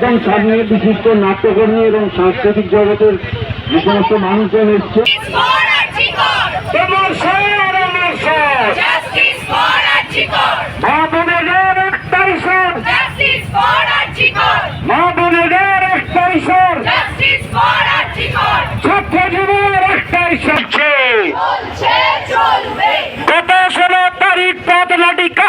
একদম সামনে বিশিষ্ট নাট্যকর্মী এবং সাংস্কৃতিক জগতের যে সমস্ত মানুষজন এসছে! মা বোনেদের একটাই একটাই গত ষোলো তারিখ পথ নাটিকা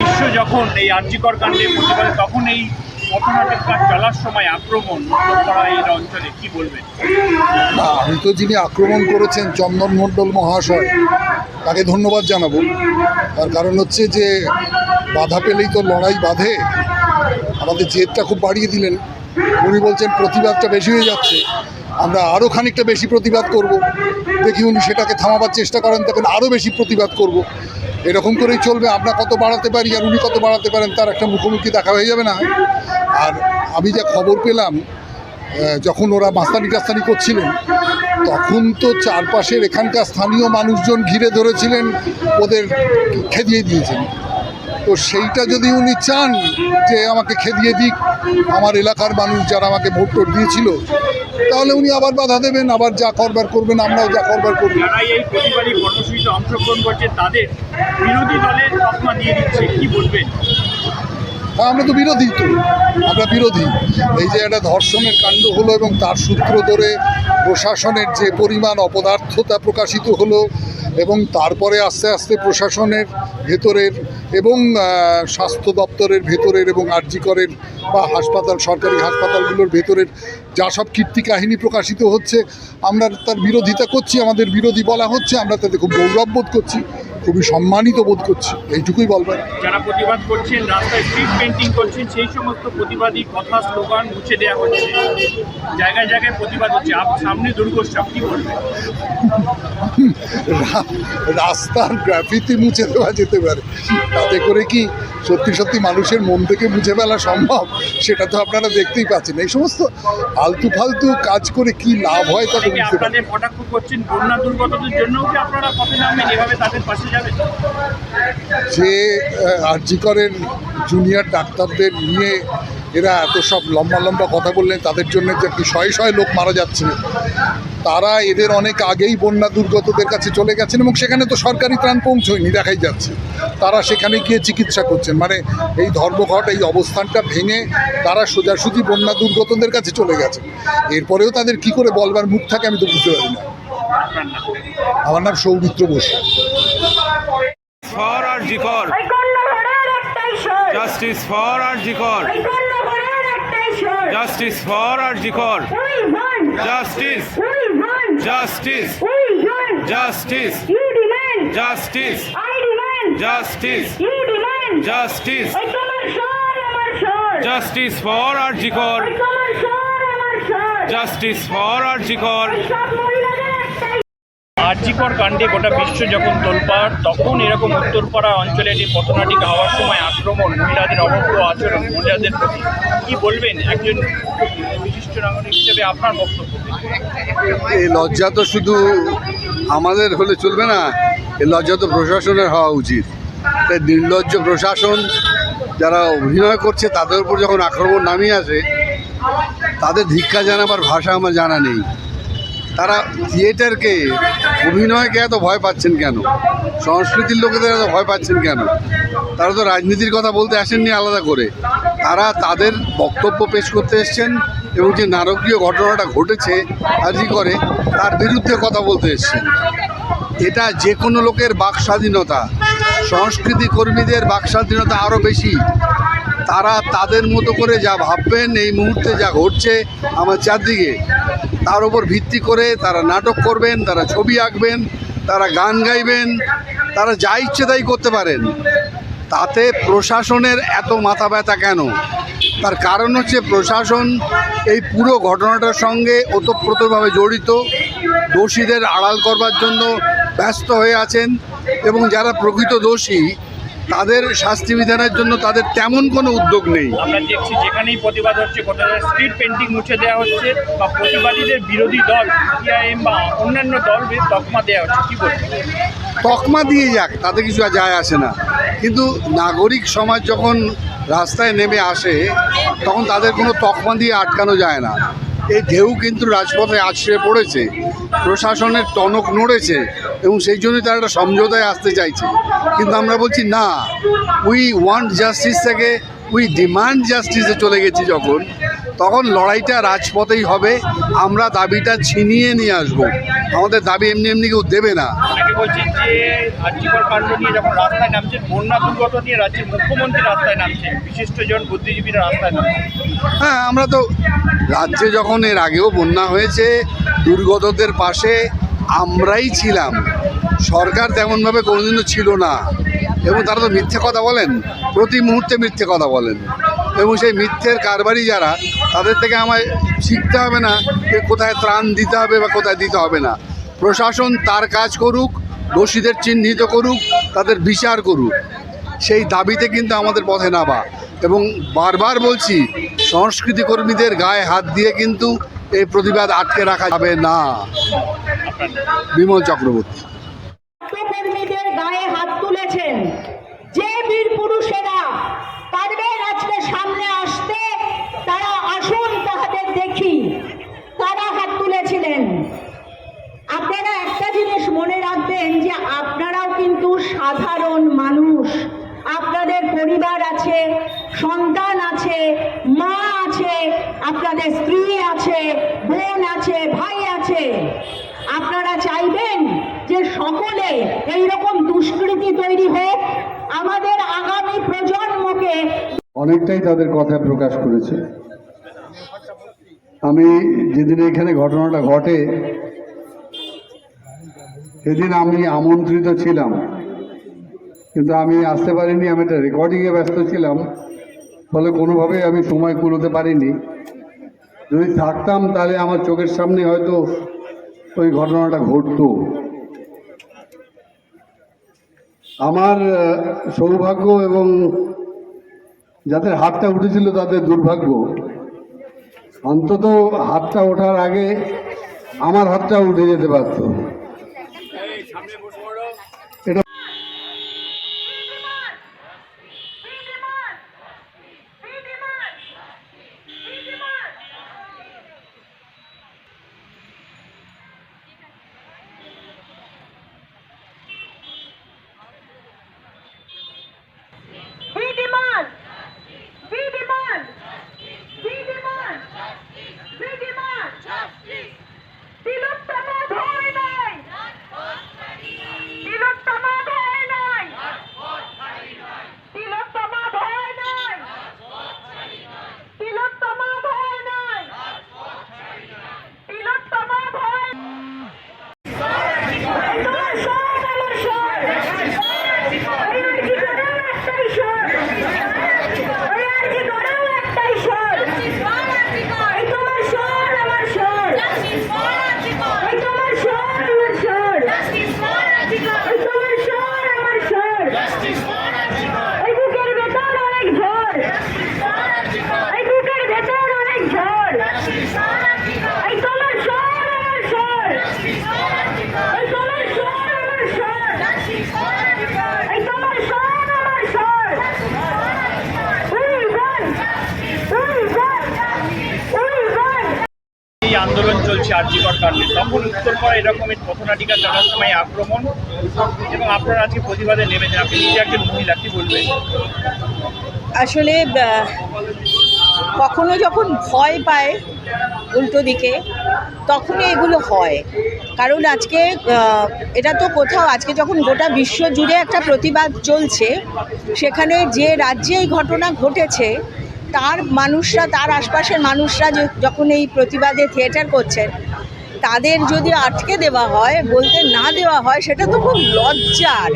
বিশ্ব যখন এই আর্যিকর কাণ্ডে প্রতিবাদ তখন এই পথনাটের কাজ চলার সময় আক্রমণ করা এই অঞ্চলে কি বলবেন? না, আমি তো যিনি আক্রমণ করেছেন চন্দন মণ্ডল মহাশয়, তাকে ধন্যবাদ জানাব। তার কারণ হচ্ছে যে বাধা পেলেই তো লড়াই বাঁধে। আমাদের জেদটা খুব বাড়িয়ে দিলেন। উনি বলছেন, প্রতিবাদটা বেশি হয়ে যাচ্ছে। আমরা আরও খানিকটা বেশি প্রতিবাদ করব। দেখি উনি সেটাকে থামাবার চেষ্টা করেন তখন আরও বেশি প্রতিবাদ করব। এরকম করেই চলবে, আমরা কত বাড়াতে পারি আর উনি কত বাড়াতে পারেন তার একটা মুখোমুখি দেখা হয়ে যাবে না। আর আমি যা খবর পেলাম যখন ওরা মাস্তানি টাস্তানি করছিলেন, তখন তো চারপাশের এখানকার স্থানীয় মানুষজন ঘিরে ধরেছিলেন, ওদের খেদিয়ে দিয়েছেন। তো সেইটা যদি উনি চান যে আমাকে খেদিয়ে দিক আমার এলাকার মানুষ যারা আমাকে ভোট টোট দিয়েছিল তাহলে উনি আবার বাধা দেবেন আবার যা করবার করবেন আমরাও যা করবার করব। যারা এই প্রতিবাদী কর্মসূচিতে অংশগ্রহণ করছে তাদের বিরোধী দলের তকমা দিয়ে দিচ্ছে কি বলবেন? হ্যাঁ আমরা তো বিরোধী তো আমরা বিরোধী। এই যে একটা ধর্ষণের কাণ্ড হলো এবং তার সূত্র ধরে প্রশাসনের যে পরিমাণ অপদার্থতা প্রকাশিত হলো এবং তারপরে আস্তে আস্তে প্রশাসনের ভেতরের এবং স্বাস্থ্য দপ্তরের ভেতরের এবং আরজিকরের বা হাসপাতাল, সরকারি হাসপাতালগুলোর ভেতরের যা সব কীর্তি কাহিনী প্রকাশিত হচ্ছে, আমরা তার বিরোধিতা করছি, আমাদের বিরোধী বলা হচ্ছে, আমরা তাতে খুব গৌরববোধ করছি। খুবই সম্মানিত বোধ করছি। এইটুকুই বলবেন যারা প্রতিবাদ করছেন রাস্তায় স্ট্রিট পেন্টিং করছেন সেই সমস্ত প্রতিবাদী কথা স্লোগান মুছে দেওয়া হচ্ছে। জায়গায় জায়গায় প্রতিবাদ হচ্ছে। সামনে দুর্গোৎসব কি বলবেন? রাস্তার গ্রাফিতি মুছে দেওয়া যেতে পারে। তাতে করে কি সত্যি সত্যি মানুষের মন থেকে মুছে ফেলা সম্ভব? সেটা তো আপনারা দেখতেই পাচ্ছেন। এই সমস্ত আলতু ফালতু কাজ করে কি লাভ হয় তা তো অনেকে বুঝতে কটাক্ষ করছেন বন্যা দুর্গতদের জন্য কি আপনারা পথে নামবেন? এভাবে তাদের পাশে যে আরজিকরের জুনিয়র ডাক্তারদের নিয়ে এরা এত সব লম্বা লম্বা কথা বললেন, তাদের জন্য যে শয়ে শয়ে লোক মারা যাচ্ছে। তারা এদের অনেক আগেই বন্যা দুর্গতদের কাছে চলে গেছেন এবং সেখানে তো সরকারি ত্রাণ পৌঁছয়নি, দেখাই যাচ্ছে। তারা সেখানে গিয়ে চিকিৎসা করছেন। মানে এই ধর্মঘট, এই অবস্থানটা ভেঙে তারা সোজাসুজি বন্যা দুর্গতদের কাছে চলে গেছেন। এরপরেও তাদের কি করে বলবার মুখ থাকে আমি তো বুঝতে পারি না। আমার নাম Soumitra Basu. For R জিকর। Justice for R জিকর। Justice for R জিকর। Justice. Justice. Justice. Justice. Justice. Justice. Justice for R জিকর। Justice for আর জিকর। আর্যিকর কাণ্ডে গোটা বিশ্ব যখন তোলপাড়, তখন এরকম উত্তরপাড়া অঞ্চলে একটি পথনাটিকা হওয়ার সময় আক্রমণ, মহিলাদের অবজ্ঞ আচরণ, মহিলাদের প্রতি। কি বলবেন একজন বিশিষ্ট নাগরিক হিসেবে আপনার বক্তব্য? এই লজ্জা তো শুধু আমাদের হলে চলবে না, এই লজ্জা তো প্রশাসনের হওয়া উচিত। তাই নির্লজ্জ প্রশাসন যারা অভিনয় করছে, তাদের উপর যখন আক্রমণ নামিয়ে আসে, তাদের ধিক্ষা জানাবার ভাষা আমার জানা নেই। তারা থিয়েটারকে অভিনয়কে এত ভয় পাচ্ছেন কেন? সংস্কৃতির লোকেদের এত ভয় পাচ্ছেন কেন? তারা তো রাজনীতির কথা বলতে আসেননি আলাদা করে। তারা তাদের বক্তব্য পেশ করতে এসছেন এবং যে নারকীয় ঘটনাটা ঘটেছে আজই করে, তার বিরুদ্ধে কথা বলতে এসছেন। এটা যে কোনো লোকের বাক স্বাধীনতা। সংস্কৃতি কর্মীদের বাক স্বাধীনতা আরও বেশি। তারা তাদের মতো করে যা ভাববেন, এই মুহূর্তে যা ঘটছে আমার চারদিকে তার উপর ভিত্তি করে তারা নাটক করবেন, তারা ছবি আঁকবেন, তারা গান গাইবেন, তারা যা ইচ্ছে তাই করতে পারেন। তাতে প্রশাসনের এত মাথা ব্যথা কেন? তার কারণ হচ্ছে প্রশাসন এই পুরো ঘটনাটার সঙ্গে ওতপ্রোতভাবে জড়িত, দোষীদের আড়াল করবার জন্য ব্যস্ত হয়ে আছেন এবং যারা প্রকৃত দোষী তাদের শাস্তি বিধানের জন্য তাদের তেমন কোনো উদ্যোগ নেই। আমরা দেখছি যেখানেই প্রতিবাদ হচ্ছে কোথাও স্ট্রিট পেন্টিং মুছে দেওয়া হচ্ছে বা প্রতিবাদীদের বিরোধী দল সিপিআইএম বা অন্যান্য দল তকমা দেওয়া হচ্ছে। কি বলবেন তকমা দিয়ে যাক তাতে কিছু আর যায় আসে না। কিন্তু নাগরিক সমাজ যখন রাস্তায় নেমে আসে তখন তাদের কোনো তকমা দিয়ে আটকানো যায় না। এই ঢেউ কিন্তু রাজপথে আছড়ে পড়েছে প্রশাসনের টনক নড়েছে এবং সেই জন্যই তারা একটা সমঝোতায় আসতে চাইছে। কিন্তু আমরা বলছি না উই ওয়ান্ট জাস্টিস থেকে উই ডিমান্ড জাস্টিসে চলে গেছি যখন তখন লড়াইটা রাজপথেই হবে। আমরা দাবিটা ছিনিয়ে নিয়ে আসব। আমাদের দাবি এমনি এমনি কেউ দেবে না। হ্যাঁ আমরা তো রাজ্যে যখন এর আগেও বন্যা হয়েছে দুর্গতদের পাশে আমরাই ছিলাম। সরকার তেমনভাবে কোনোদিনও ছিল না। এবং তারা তো মিথ্যে কথা বলেন, প্রতি মুহূর্তে মিথ্যে কথা বলেন। এবং সেই মিথ্যের কারবারি যারা, তাদের থেকে আমায় শিখতে হবে না যে কোথায় ত্রাণ দিতে হবে বা কোথায় দিতে হবে না। প্রশাসন তার কাজ করুক, দোষীদের চিহ্নিত করুক, তাদের বিচার করুক। সেই দাবিতে কিন্তু আমাদের পথে নামা। এবং বারবার বলছি, সংস্কৃতি কর্মীদের গায়ে হাত দিয়ে কিন্তু এই প্রতিবাদ আটকে রাখা যাবে না। বিমল চক্রবর্তী। হাত তুলেছেন যে বীর পুরুষেরা পারবেন আজকে সামনে আসতে তারা আসুন তাহাদের দেখি তারা হাত তুলেছিলেন আপনারা একটা জিনিস মনে রাখবেন যে আপনারাও কিন্তু সাধারণ মানুষ আপনাদের পরিবার আছে সন্তান আছে মা আছে আপনাদের স্ত্রী আছে বোন আছে ভাই আছে আপনারা চাইবেন যে সকলে এই রকম দুষ্কৃতি তৈরি হোক আমাদের আগামী প্রজন্মকে অনেকটাই তাদের কথায় প্রকাশ করেছে। আমি যেদিন এখানে ঘটনাটা ঘটে, সেদিন আমি আমন্ত্রিত ছিলাম। কিন্তু আমি আসতে পারিনি, আমি একটা রেকর্ডিংয়ে ব্যস্ত ছিলাম। ফলে কোনোভাবেই আমি সময় কুলোতে পারিনি। যদি থাকতাম, তাহলে আমার চোখের সামনে হয়তো ওই ঘটনাটা ঘটতো। আমার সৌভাগ্য এবং যাদের হাতটা উঠেছিল তাদের দুর্ভাগ্য। অন্তত হাতটা ওঠার আগে আমার হাতটা উঠে যেতে পারত। এই আন্দোলন চলছে আর্যিকর কারণে তখন উত্তরপাড়া এরকমের পথনাটিকা যাওয়ার সময় আক্রমণ এবং আপনারা আজকে প্রতিবাদে নেমেছেন। আপনি নিজে একজন মহিলা, কি বলবেন? আসলে কখনো যখন ভয় পায় উল্টো দিকে তখনই এগুলো হয়। কারণ আজকে এটা তো কোথাও, আজকে যখন গোটা বিশ্ব জুড়ে একটা প্রতিবাদ চলছে, সেখানে যে রাজ্যে এই ঘটনা ঘটেছে, তার মানুষরা, তার আশপাশের মানুষরা যখন এই প্রতিবাদে থিয়েটার করছেন, তাদের যদি আটকে দেওয়া হয়, বলতে না দেওয়া হয়, সেটা তো খুব লজ্জার।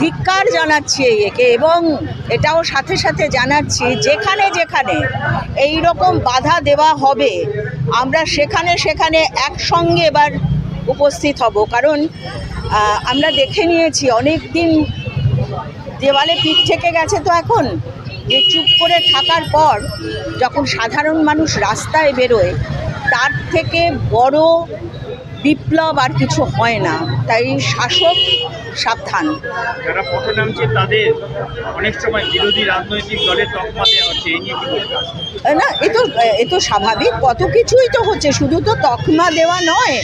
ধিক্কার জানাচ্ছি একে এবং এটাও সাথে সাথে জানাচ্ছি, যেখানে যেখানে এই রকম বাধা দেওয়া হবে, আমরা সেখানে সেখানে একসঙ্গে এবার উপস্থিত হব। কারণ আমরা দেখে নিয়েছি অনেক দিন দেওয়ালে পিঠ থেকে গেছে তো এখন, যে চুপ করে থাকার পর যখন সাধারণ মানুষ রাস্তায় বেরোয়, তার থেকে বড় বিপ্লব আর কিছু হয় না। তাই শাসক সাবধান। যারা পথে নামছে তাদের অনেক সময় বিরোধী রাজনৈতিক দলের তকমা দেওয়া হচ্ছে এই নিয়ে না এ তো এ তো স্বাভাবিক কত কিছুই তো হচ্ছে শুধু তো তকমা দেওয়া নয়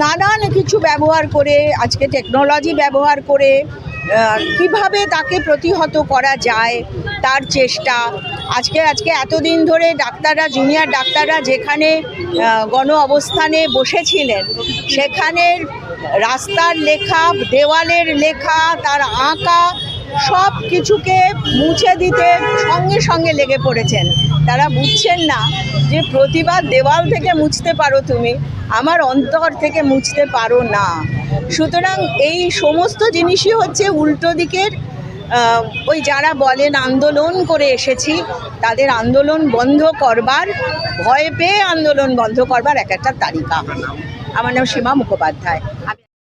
নানান কিছু ব্যবহার করে আজকে টেকনোলজি ব্যবহার করে কীভাবে তাকে প্রতিহত করা যায় তার চেষ্টা। আজকে আজকে এতদিন ধরে ডাক্তাররা জুনিয়র ডাক্তাররা যেখানে গণ অবস্থানে বসেছিলেন সেখানের রাস্তার লেখা, দেওয়ালের লেখা, তার আঁকা, সব কিছুকে মুছে দিতে সঙ্গে সঙ্গে লেগে পড়েছেন। তারা বুঝছেন না যে প্রতিবাদ দেওয়াল থেকে মুছতে পারো তুমি, আমার অন্তর থেকে মুছতে পারো না। সুতরাং এই সমস্ত জিনিসই হচ্ছে উল্টো দিকের ওই যারা বলেন আন্দোলন করে এসেছি, তাদের আন্দোলন বন্ধ করবার, ভয় পেয়ে আন্দোলন বন্ধ করবার এক একটা তালিকা। আমার নাম সীমা মুখোপাধ্যায়।